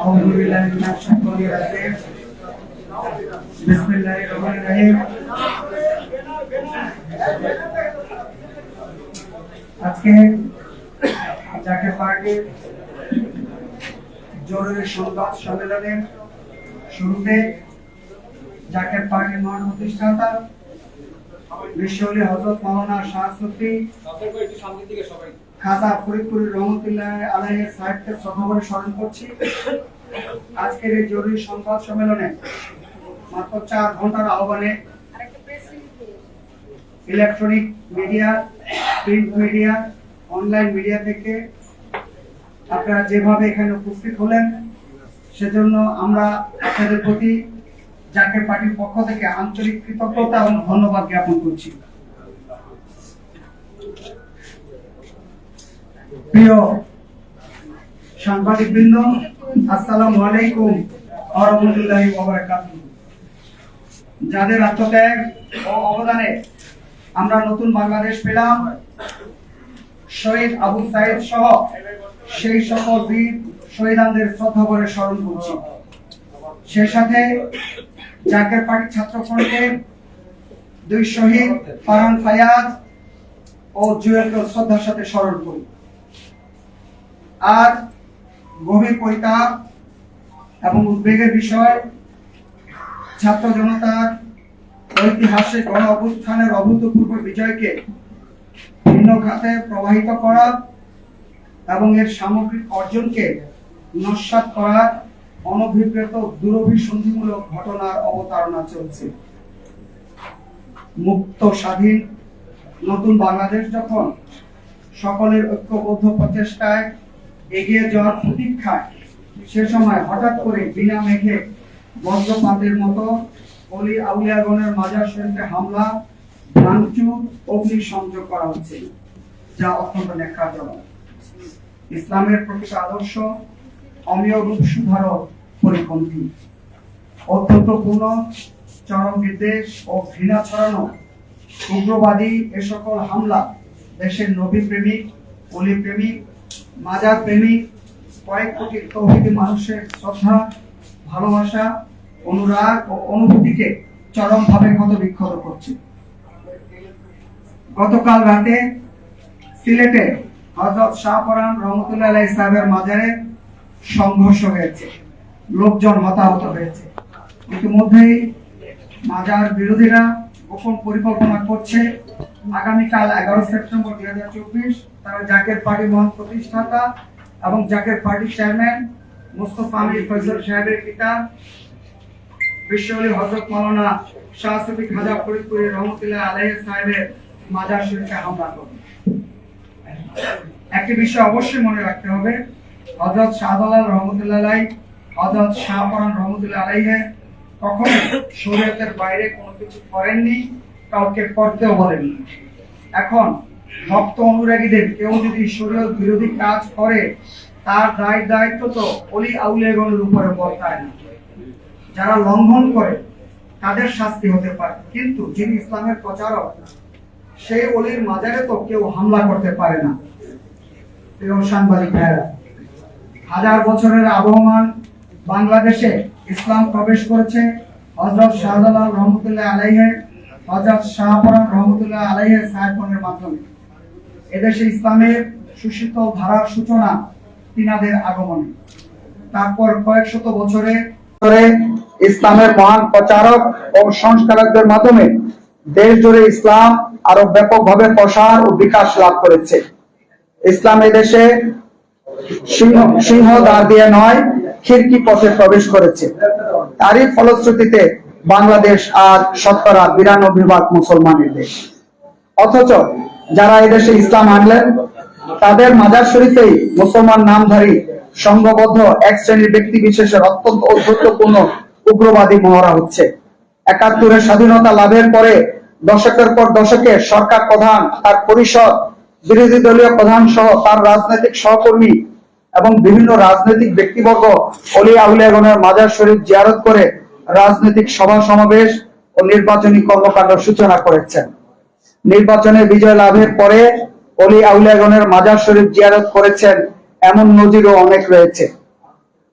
أعوذ بالله من الشيطان الرجيم بسم الله الرحمن الرحيم আজকে যাকে পার্টির জরুরি সংবাদ সম্মেলনের শুরুতে যাকে পার্টির মহান প্রতিষ্ঠাতা বিশ্বলী হজরত মাওলানা শাহ সুফি খাজা ফরিদপুরের রহমতুল্লাহ আলাইয়ের সাহিত্যের শ্রদ্ধাভরে স্মরণ করছি আজকের এই জরুরি সংবাদ সম্মেলনে মাত্র চার ঘণ্টার আহ্বানে electronic media, print media, online media থেকে আপনারা যেভাবে এখানে উপস্থিত হলেন, সেজন্য আমরা আপনাদের প্রতি জাতীয় পার্টির পক্ষ থেকে আন্তরিক কৃতজ্ঞতা এবং ধন্যবাদ জ্ঞাপন করছি। প্রিয় সাংবাদিক বৃন্দ যাদের আত্মত্যাগ ও অবদানে আমরা নতুন বাংলাদেশ পেলাম, শহীদ আবু সাইদ সহ সেই সকল বীর শহীদানদের শ্রদ্ধা করে স্মরণ করছি। সেই সাথে জাকের পার্টি ছাত্র ফ্রন্টের দুই শহীদ ফারান ফায়াজ ও জুয়েলকে শ্রদ্ধার সাথে স্মরণ করি। আজ গভীর পরিতাপ এবং উদ্বেগের বিষয়, ছাত্র জনতার ঐতিহাসিক গণ অভ্যুত্থানের অভূতপূর্ব বিজয়কে ভিন্ন খাতে প্রবাহিত করা এবং এর সামগ্রিক অর্জনকে নস্বাত করার অনভিপ্রেত দুরভিসন্ধিমূলক ঘটনার অবতারণা চলছে। মুক্ত, স্বাধীন, নতুন বাংলাদেশ যখন সকলের ঐক্যবদ্ধ প্রচেষ্টায় এগিয়ে যাওয়ার প্রতীক্ষায় সে সময় হঠাৎ করে বিনা মেঘে বজ্রপাতের মতো অলি আউলিয়াগণের মাজার শরীফে হামলা, ভাঙচুর অগ্নি সংযোগ করা হচ্ছে, যা অত্যন্ত ন্যাক্কারজনক। ইসলামের প্রকৃত আদর্শ, অমীয় রূপ সুধারক পরিপন্থী। অত্যন্তপূর্ণ, চরম বিদ্বেষ ও ঘৃণা ছড়ানো উগ্রবাদী এ সকল হামলা দেশের নবী প্রেমিক অলি প্রেমিক মাজার প্রেমিক, কয়েক কোটি তৌহিদি মানুষের শ্রদ্ধা, ভালোবাসা, অনুরাগ ও অনুভূতিকে চরমভাবে ক্ষত বিক্ষত করছে। গতকাল রাতে সিলেটে হজরত শাহপরান রহমতুল্লাহ আলাই সাহেবের মাজারে সংঘর্ষ হয়েছে। লোকজন হতাহত হয়েছে। ইতিমধ্যেই মাজার বিরোধীরা গোপন পরিকল্পনা করছে। আগামীকাল এগারো সেপ্টেম্বর দুই হাজার চব্বিশ তারা জাকের পার্টি মহান প্রতিষ্ঠাতা এবং জাকের পার্টির চেয়ারম্যান মোস্তফা আমির ফজল সাহেবের পিতা বিশ্বলী হজরত মাওলানা শাহ সফি খাজা ফরিদপুরের রহমতুল্লাহ আলাইহ সাহেবের মাজার শরীফে হামলা করবে। একটি বিষয় অবশ্যই মনে রাখতে হবে হজরত শাহদালাল রহমতুল্লাহ আলাই হজরত শাহপরান রহমতুল্লাহ আলাইহে কখনো শরীয়তের বাইরে কোনো কিছু করেননি। কাউকে করতেও বলেননি এখন ভক্ত অনুরাগীদের কেউ যদি শরীয়ত বিরোধী কাজ করে, তার দায় দায়িত্ব তো অলি আউলিয়াগণের উপরে বর্তায় না। যারা লঙ্ঘন করে, তাদের শাস্তি হতে পারে। কিন্তু যিনি ইসলামের প্রচারক সেই অলির মাজারে তো কেউ হামলা করতে পারে না। প্রিয় সাংবাদিক ভাইরা হাজার বছরের আবহমান বাংলাদেশে ইসলাম প্রবেশ করেছে হজরত শাহজালাল রহমতুল্লাহ আলাইহে হজরত রহমতুল্লাহ মাধ্যমে এদেশে ইসলামের ধারার সূচনা তিনাদের আগমনে। তারপর কয়েক শত বছরে ইসলামের মহান প্রচারক ও সংস্কারকদের মাধ্যমে দেশ জুড়ে ইসলাম আরও ব্যাপকভাবে প্রসার ও বিকাশ লাভ করেছে। ইসলাম দেশে সিংহ দ্বার দিয়ে নয়, খিড়কি পথে প্রবেশ করেছে। তারই ফলশ্রুতিতে বাংলাদেশ আজ শতকরা বিরানব্বই ভাগ মুসলমানের দেশ। অথচ যারা এদেশে ইসলাম আনলেন, তাদের মাজার শরীফেই মুসলমান নামধারী, সংঘবদ্ধ, এক শ্রেণির ব্যক্তি বিশেষের অত্যন্ত ঔদ্ধত্যপূর্ণ উগ্রবাদী মহড়া হচ্ছে। একাত্তরের স্বাধীনতা লাভের পরে দশকের পর দশকে সরকার প্রধান, তার পরিষদ, বিরোধী দলীয় প্রধান সহ তার রাজনৈতিক সহকর্মী এবং বিভিন্ন রাজনৈতিক ব্যক্তিবর্গ অলি আউলিয়াগণের মাজার শরীফ জিয়ারত করে রাজনৈতিক সভা সমাবেশ ও নির্বাচনী কর্মকাণ্ড সূচনা করেছেন। নির্বাচনে বিজয় লাভের পরে অলি আউলিয়াগণের মাজার শরীফ জিয়ারত করেছেন এমন নজিরও অনেক রয়েছে।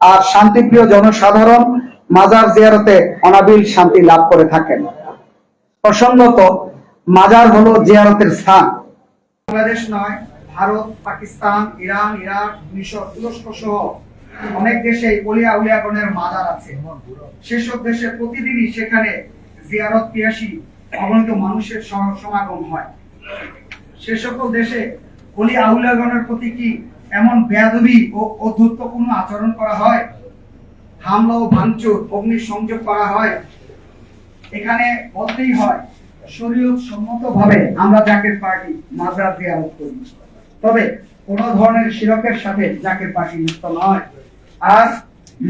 আর শান্তিপ্রিয় জনসাধারণ মাজার জিয়ারতে অনাবিল শান্তি লাভ করে থাকেন। প্রসঙ্গত, মাজার হলো জিয়ারতের স্থান। বাংলাদেশ নয়, ভারত, পাকিস্তান, ইরান, ইরাক, মিশর, তুরস্ক সহ অনেক দেশে অলিয়া উলিয়াগণের মাজার আছে। সেসব দেশে প্রতিদিনই সেখানে জিয়ারত পিয়াসী অগণিত মানুষের সমাগম হয়। সে সকল দেশে অলি আউলিয়াগণের প্রতি কি এমন বেয়াদবি ও অধ্যত্বপূর্ণ আচরণ করা হয়? হামলা ও ভাঙচুর, অগ্নি সংযোগ করা হয়। এখানে বলতেই হয়। শরীয়ত সম্মত ভাবে আমরা জাকের পার্টি, মাজার জিয়ারত করি। তবে কোন ধরনের শিরকের সাথে জাকের পার্টি যুক্ত নয়। আর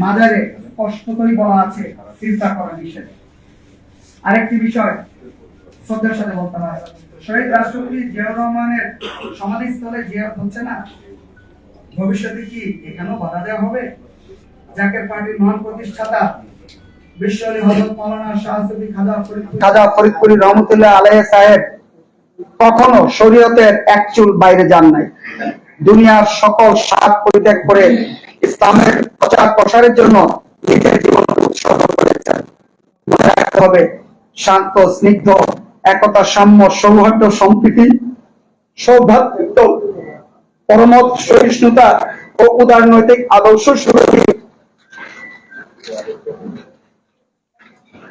মাজারে স্পষ্টতই বলা আছে, চিন্তা করা নিষেধ। আরেকটি বিষয় শ্রদ্ধার সাথে বলতে হয়। শহীদ রাষ্ট্রপতি জিয়াউর রহমানের সমাধিস্থলে জিয়ারত হচ্ছে না। ভবিষ্যতে কি এখানেও বাধা দেওয়া হবে? জাকের পার্টির মহান প্রতিষ্ঠাতা দুনিয়ার সকল স্বাদ পরিত্যাগ করে ইসলামের প্রচার প্রসারের জন্য নিজের জীবন উৎসর্গ করেছেন। মনে রাখতে হবে, শান্ত, স্নিগ্ধ, একতা, সাম্য, সৌহার্দ্য, সম্প্রীতি সৌভাতৃত্ব পরমত, সহিষ্ণুতা ও উদারনৈতিক আদর্শ সুরক্ষিত।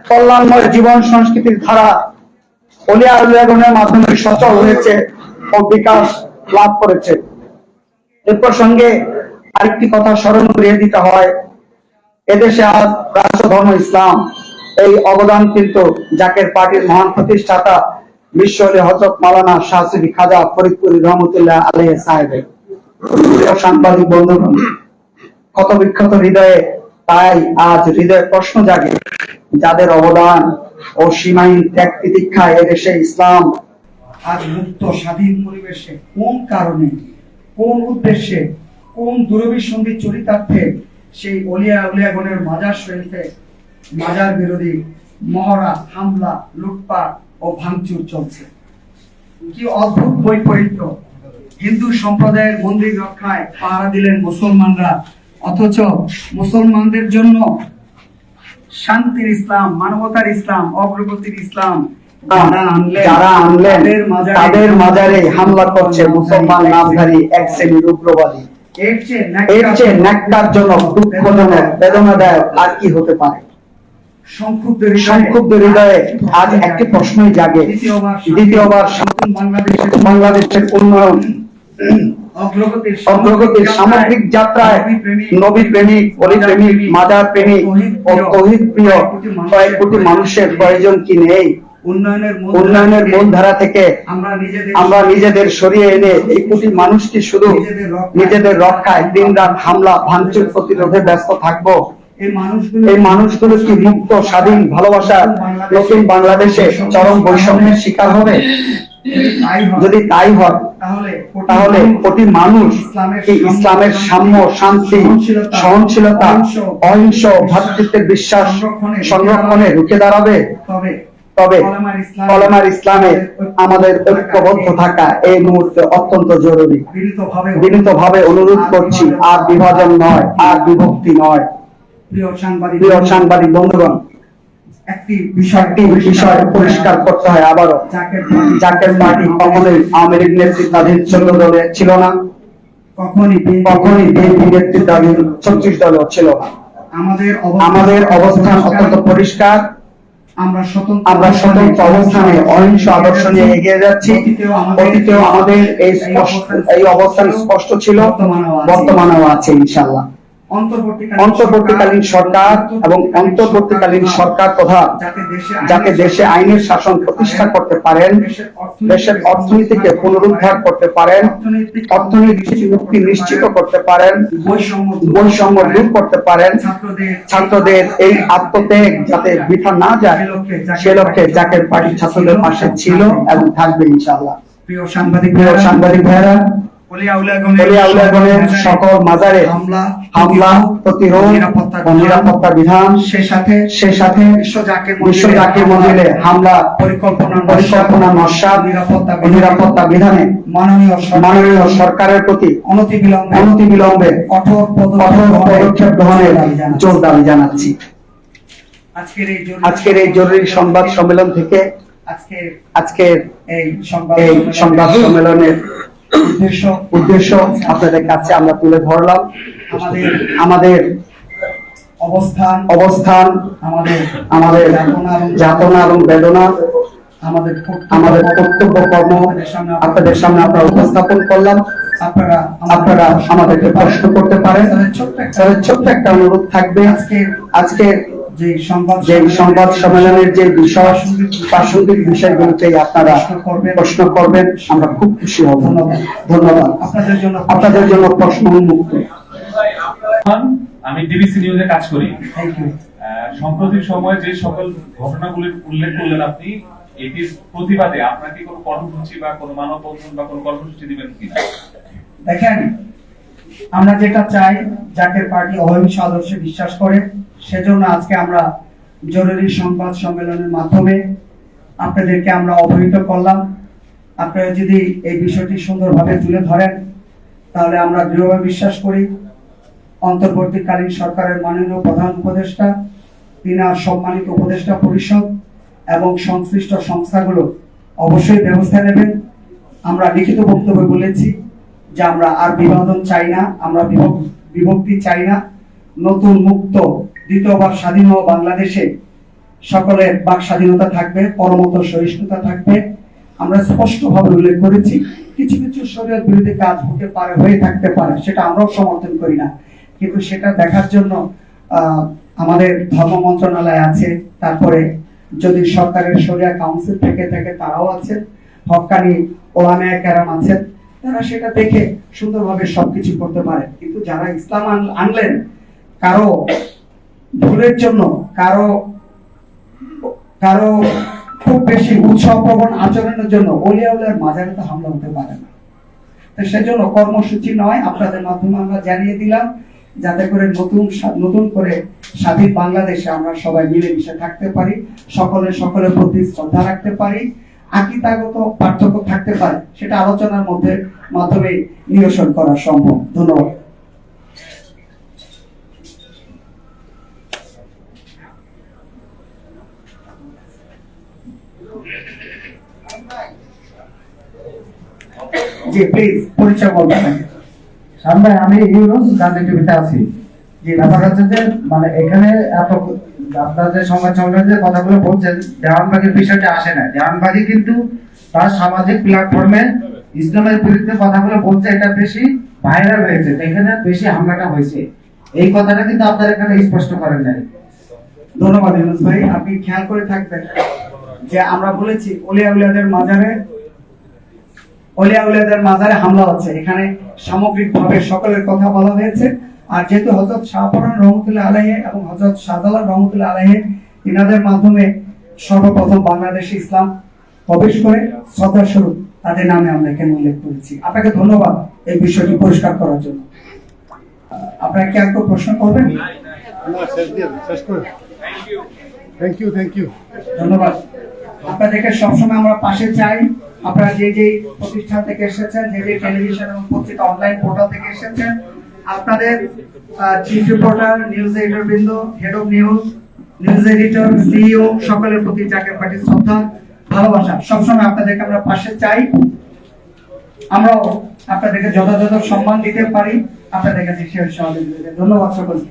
কল্যাণময় জীবন সংস্কৃতির ধারা অলিয়া উলিয়াগণের মাধ্যমে সচল হয়েছে ও বিকাশ লাভ করেছে। এ প্রসঙ্গে আরেকটি কথা স্মরণ করিয়ে দিতে হয়। এদেশে আজ রাষ্ট্রধর্ম ইসলাম। এই অবদান কিন্তু জাকের পার্টির মহান প্রতিষ্ঠাতা বিশ্ব আলী হজরত মাওলানা শাহসিফি খাজা ফরিদপুরি রহমতুল্লাহ আলহ সাহেবের। সাংবাদিক বন্ধুগণ ক্ষত বিক্ষত হৃদয়ে তাই আজ হৃদয়ে প্রশ্ন জাগে, যাদের অবদান ও সীমাহীন ত্যাগ তিতিক্ষা এদেশে ইসলাম আজ মুক্ত স্বাধীন পরিবেশে কোন কারণে, কোন উদ্দেশ্যে কোন দুরভিসন্ধি চরিতার্থে সেই অলিয়া উলিয়াগণের মাজার শরীফে মাজার বিরোধী মহড়া হামলা লুটপাট ও ভাঙচুর চলছে। কি অদ্ভুত বৈপরীত্য। হিন্দু সম্প্রদায়ের মন্দির রক্ষায় পাহারা দিলেন মুসলমানরা অথচ মুসলমানদের জন্য শান্তির ইসলাম মানবতার ইসলাম অগ্রগতির ইসলাম যারা আনলেন তাদের মাজারে হামলা করছে মুসলমান নামধারী এক শ্রেণির উগ্রবাদী। এর চেয়ে ন্যাক্কারজনক দুঃখজনক বেদনাদায়ক। আর কি হতে পারে? সংক্ষুব্ধ হৃদয়ে- আজ একটি প্রশ্নই জাগে। দ্বিতীয়বার দ্বিতীয়বার বাংলাদেশের বাংলাদেশের উন্নয়ন। অগ্রগতির অগ্রগতির সামগ্রিক যাত্রায় নবী প্রেমিক অলি প্রেমিক মাদার প্রেমিক ও তহিদ প্রিয় কয়েক কোটি মানুষের প্রয়োজন কি নেই? উন্নয়নের মূল উন্নয়নের ধারা থেকে আমরা নিজেদের সরিয়ে এনে এই কোটি মানুষটি শুধু নিজেদের রক্ষায় দিন রাত হামলা ভাঙচুর প্রতিরোধে ব্যস্ত থাকব। এই মানুষগুলো কি মুক্ত স্বাধীন নতুন বাংলাদেশে চরম বৈষম্যের শিকার হবে? যদি তাই হয়, তাহলে তাহলে মানুষ ইসলামের সাম্য শান্তি সহনশীলতা অহিংস ভ্রাতৃত্বের বিশ্বাস সংরক্ষণে রুখে দাঁড়াবে। তবে কলেমার ইসলামে আমাদের ঐক্যবদ্ধ থাকা এই মুহূর্তে অত্যন্ত জরুরি। বিনীতভাবে বিনীত ভাবে অনুরোধ করছি আর বিভাজন নয় আর বিভক্তি নয়। প্রিয় সাংবাদিক বন্ধুগণ একটি বিষয় পরিষ্কার করতে হয় আবারও। জাকের পার্টি। জাকের পার্টি কখনোই আওয়ামী লীগ নেতৃত্বাধীন চোদ্দ দলে ছিল না। কখনই কখনই বিএনপি নেতৃত্বাধীন ছত্রিশ দলেও ছিল না। আমাদের আমাদের অবস্থান অত্যন্ত পরিষ্কার। আমরা স্বতন্ত্র অবস্থানে অহিংস আদর্শ নিয়ে এগিয়ে যাচ্ছি। অতীতেও আমাদের এই অবস্থান স্পষ্ট ছিল। বর্তমানেও আছে। ইনশাল্লাহ অন্তর্বর্তীকালীন সরকার এবং অন্তর্বর্তীকালীন সরকার প্রধান যাতে দেশে আইনের শাসন প্রতিষ্ঠা করতে পারেন দেশের অর্থনীতিকে পুনরুদ্ধার করতে পারেন অর্থনৈতিক মুক্তি নিশ্চিত করতে পারেন বৈষম্য দূর করতে পারেন ছাত্রদের এই আত্মত্যাগ যাতে বৃথা না যায় সে লক্ষ্যে জাকের পার্টি ছাত্রদের পাশে ছিল এবং থাকবে ইনশাআল্লাহ। প্রিয় সাংবাদিক প্রিয় সাংবাদিক ভাইয়েরা অলিয়া উলিয়াগণের অলিয়া উলিয়াগণের সকল মাজারে হামলা হামলা প্রতিরোধ ও নিরাপত্তা বিধান সে সাথে সে সাথে বিশ্ব জাকির মন্দিরে হামলা পরিকল্পনা পরিকল্পনা নস্বাত নিরাপত্তা নিরাপত্তা বিধানে মাননীয় মাননীয় সরকারের প্রতি অনতি বিলম্বে কঠোর কঠোর পদক্ষেপ গ্রহণের জোর দাবি জানাচ্ছি। আজকের এই জরুরি- সংবাদ সম্মেলন থেকে আজকের আজকের এই সংবাদ এই সংবাদ সম্মেলনের উদ্দেশ্য উদ্দেশ্য আপনাদের কাছে আমরা তুলে ধরলাম। আমাদের আমাদের অবস্থান অবস্থান আমাদের আমাদের যাতনা এবং বেদনা আমাদের কর্তব্য- আমাদের কর্তব্য কর্ম আপনাদের সামনে আমরা উপস্থাপন করলাম। আপনারা আপনারা আমাদেরকে প্রশ্ন করতে পারেন। তাহলে ছোট্ট একটা ছোট্ট একটা অনুরোধ থাকবে। আজকে আজকে যে সংবাদ যে সম্মেলনের যে বিষয় প্রাসঙ্গিক বিষয়গুলোতে আপনারা প্রশ্ন করবেন। আমরা খুব খুশি হব। ধন্যবাদ। ধন্যবাদ। আপনাদের জন্য প্রশ্ন। উন্মুক্ত। আমি ডিবিসি নিউজে কাজ করি। আহ, সম্প্রতি সময়ে যে সকল ঘটনাগুলির উল্লেখ করলেন আপনি এটির প্রতিবাদে আপনার কি কোনো কর্মসূচি বা কোনো মানববন্ধন বা কোনো কর্মসূচি দিবেন কিনা? দেখেন আমরা যেটা চাই, যাকে পার্টি অহিংস আদর্শে বিশ্বাস করে, সেজন্য আজকে আমরা জরুরি সংবাদ সম্মেলনের মাধ্যমে আপনাদেরকে আমরা অবহিত করলাম। আপনারা যদি এই বিষয়টি সুন্দরভাবে তুলে ধরেন, তাহলে আমরা দৃঢ়ভাবে বিশ্বাস করি, অন্তর্বর্তীকালীন সরকারের মাননীয় প্রধান উপদেষ্টা, তিনি আর সম্মানিত উপদেষ্টা পরিষদ এবং সংশ্লিষ্ট সংস্থাগুলো অবশ্যই ব্যবস্থা নেবেন। আমরা লিখিত বক্তব্যে বলেছি। যে আমরা আর বিভাজন চাই না, আমরা বিভক্তি চাই না। নতুন মুক্ত, দ্বিতীয়বার স্বাধীন হওয়া বাংলাদেশে সকলের বাক স্বাধীনতা থাকবে, পরমত সহিষ্ণুতা থাকবে। আমরা স্পষ্টভাবে উল্লেখ করেছি, কিছু কিছু শরীয়ত বিরোধী কাজ হতে পারে, হয়ে থাকতে পারে, সেটা আমরাও সমর্থন করি না। কিন্তু সেটা দেখার জন্য আমাদের ধর্ম মন্ত্রণালয় আছে, তারপরে যদি সরকারের শরিয়া কাউন্সিল থেকে থাকে, তারাও আছেন। হকানি ওলামায়া কেরাম আছেন। তারা সেটা দেখে সুন্দরভাবে সবকিছু করতে পারে। কিন্তু যারা ইসলাম আনলেন, কারও ভুলের জন্য, কারও কারও খুব বেশি উৎসব প্রবণ আচরণের জন্য অলিয়া উলিয়ার মাজারে তো হামলা হতে পারে না। তো সেজন্য কর্মসূচি নয়, আপনাদের মাধ্যমে আমরা জানিয়ে দিলাম, যাতে করে নতুন নতুন করে স্বাধীন বাংলাদেশে আমরা সবাই মিলেমিশে থাকতে পারি, সকলে সকলের প্রতি শ্রদ্ধা রাখতে পারি। আকিতাগত পার্থক্য থাকতে পারে, সেটা আলোচনার মধ্যে মাধ্যমে নিরসন করা সম্ভব। ধন্যবাদ। জি পরিচয় বলবেন আমি ইউনুস আছি। যে ব্যাপার হচ্ছে যে মানে এখানে এত আপনার যে সংবাদ সম্মেলনে যে কথাগুলো বলছেন, দেওয়ানবাগের বিষয়টা আসে না। দেওয়ানবাগি কিন্তু তার সামাজিক প্ল্যাটফর্মে ইসলামের বিরুদ্ধে কথাগুলো বলছে, এটা বেশি ভাইরাল হয়েছে এখানে বেশি হামলাটা হয়েছে। এই কথাটা কিন্তু আপনার এখানে স্পষ্ট করেন নাই। ধন্যবাদ, ইউনুস ভাই। আপনি খেয়াল করে থাকবেন যে আমরা বলেছি অলিয়া উলিয়াদের মাজারে অলিয়া উলিয়াদের মাজারে হামলা হচ্ছে। এখানে সামগ্রিকভাবে সকলের কথা বলা হয়েছে। আর যেহেতু হজরত শাহপরান রহমতুল্লাহ আলাইহে এবং হজরত শাহজালাল রহমতুল্লাহ আলাইহে তিনাদের মাধ্যমে সর্বপ্রথম বাংলাদেশে ইসলাম প্রবেশ করে শ্রদ্ধা স্বরূপ তাদের নামে আমরা এখানে উল্লেখ করেছি। আপনাকে ধন্যবাদ এই বিষয়টি পরিষ্কার করার জন্য। আপনারা কি আর প্রশ্ন করবেন? থ্যাংক ইউ থ্যাংক ইউ ধন্যবাদ। আপনাদেরকে সবসময় আমরা পাশে চাই। আপনারা যে যে প্রতিষ্ঠান থেকে এসেছেন যে যে টেলিভিশন এবং পত্রিকা অনলাইন পোর্টাল থেকে এসেছেন আপনাদের চিফ রিপোর্টার নিউজ এডিটর বৃন্দ head of news news editor CEO সকলের প্রতি যাকে পার্টি শ্রদ্ধা, ভালোবাসা, সবসময় আপনাদেরকে আমরা পাশে চাই। আমরাও আপনাদেরকে যথাযথ সম্মান দিতে পারি। আপনাদের কাছে ধন্যবাদ সকলকে।